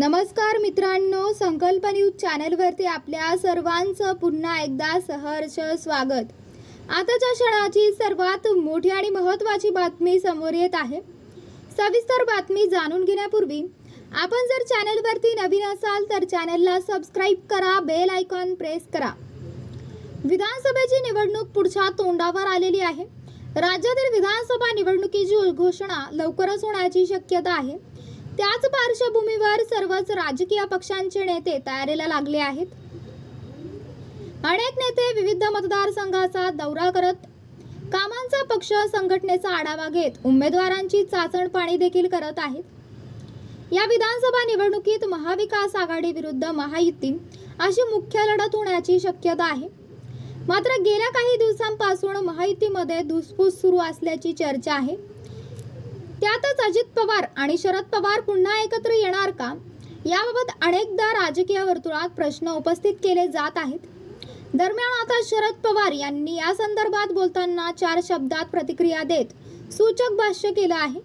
नमस्कार मित्रांनो संकल्प न्यूज चॅनलवरती आपल्या सर्वांचं पुन्हा एकदा सहर्ष स्वागत. आताच्या क्षणाची सर्वात मोठी आणि महत्त्वाची बातमी समोर येत आहे. सविस्तर बातमी जाणून घेण्यापूर्वी आपण जर चॅनलवरती नवीन असाल तर चॅनलला सबस्क्राईब करा बेल आयकॉन प्रेस करा. विधानसभेची निवडणूक पुढच्या तोंडावर आलेली आहे. राज्यातील विधानसभा निवडणुकीची घोषणा लवकरच होण्याची शक्यता आहे. त्याच पार्श्वभूमीवर सर्वच राजकीय पक्षांचे नेते तयारीला लागले आहेत. अनेक नेते विविध मतदारसंघाचा दौरा करत कामांचा पक्ष संघटनेचा आढावा घेत उमेदवारांची चाचण पाणी देखील करत आहेत. या विधानसभा निवडणुकीत महाविकास आघाडी विरुद्ध महायुती अशी मुख्य लढत होण्याची शक्यता आहे. मात्र गेल्या काही दिवसांपासून महायुतीमध्ये धुसफूस सुरू असल्याची चर्चा आहे. त्यातच अजित पवार आणि शरद पवार पुन्हा एकत्र येणार का? याबाबत अनेकदा राजकीय वर्तुळात प्रश्न उपस्थित केले जात आहेत. दरम्यान आता शरद पवार यांनी या संदर्भात बोलताना चार शब्दात प्रतिक्रिया देत सूचक भाष्य केलं आहे.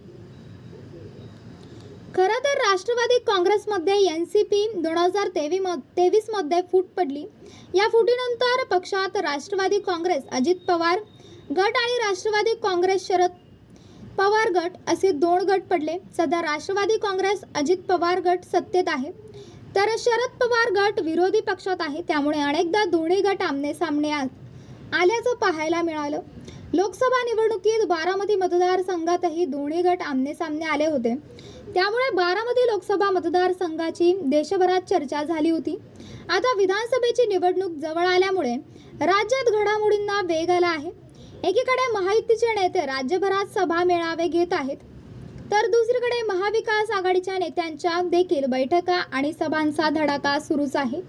खरं तर राष्ट्रवादी काँग्रेसमध्ये एन सी पी दोन हजार तेवीसमध्ये फूट पडली. या फुटीनंतर पक्षात राष्ट्रवादी काँग्रेस अजित पवार गट आणि राष्ट्रवादी काँग्रेस शरद पवार गट असे दोन गट पडले. सध्या राष्ट्रवादी काँग्रेस अजित पवार गट सत्तेत आहे. तर शरद पवार गट विरोधी पक्षात आहे. त्यामुळे अनेकदा दोन्ही गट आमने सामने आल्याचं पाहायला मिळालं. लोकसभा निवडणुकीत बारामती मतदारसंघातही दोन्ही गट आमने सामने आले होते. त्यामुळे बारामती लोकसभा मतदारसंघाची देशभरात चर्चा झाली होती. आता विधानसभेची निवडणूक जवळ आल्यामुळे राज्यात घडामोडींना वेग आला आहे. एकीकडे महायुतीचे नेते राज्यभरात सभा मेळावे घेत आहेत तर दुसरीकडे महाविकास आघाडीच्या नेत्यांच्या देखील बैठका आणि सभांचा धडाका सुरूच आहे.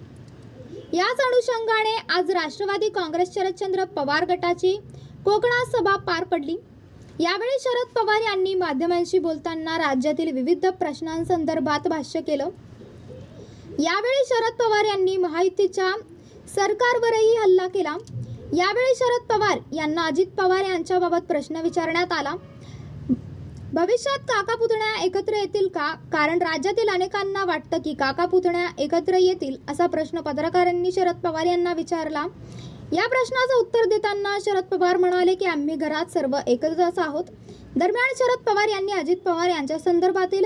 याच अनुषंगाने आज राष्ट्रवादी काँग्रेस शरदचंद्र पवार गटाची कोकणात सभा पार पडली. यावेळी शरद पवार यांनी माध्यमांशी बोलताना राज्यातील विविध प्रश्नांसंदर्भात भाष्य केलं. यावेळी शरद पवार यांनी महायुतीच्या सरकारवरही हल्ला केला. यावेळी शरद पवार यांना अजित पवार यांच्याबाबत प्रश्न विचारण्यात आला. भविष्यात काका पुतण्या एकत्र येतील का? कारण राज्यातील अनेकांना वाटतं की काका पुतण्या एकत्र येतील असा प्रश्न पत्रकारांनी शरद पवार यांना विचारला. या प्रश्नाचं उत्तर देताना शरद पवार म्हणाले की आम्ही घरात सर्व एकत्रच आहोत. दरम्यान शरद पवार यांनी अजित पवार यांच्या संदर्भातील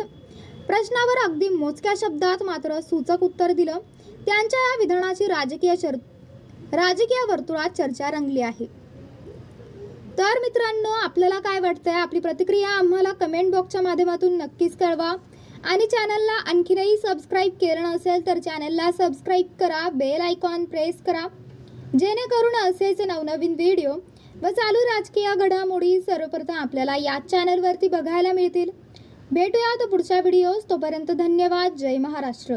प्रश्नावर अगदी मोजक्या शब्दात मात्र सूचक उत्तर दिलं. त्यांच्या या विधानाची राजकीय शर राजकीय वर्तुळात चर्चा रंगली आहे. तर मित्रांनो आपल्याला काय वाटतंय? आपली प्रतिक्रिया आम्हाला कमेंट बॉक्सच्या माध्यमातून नक्कीच कळवा. आणि चॅनलला आणखीनही सबस्क्राईब केलं नसेल तर चॅनलला सबस्क्राईब करा बेल आयकॉन प्रेस करा. जेणेकरून असेच नवनवीन व्हिडिओ व चालू राजकीय घडामोडी सर्वप्रथम आपल्याला याच चॅनलवरती बघायला मिळतील. भेटूया तो पुढच्या व्हिडिओज तोपर्यंत धन्यवाद. जय महाराष्ट्र.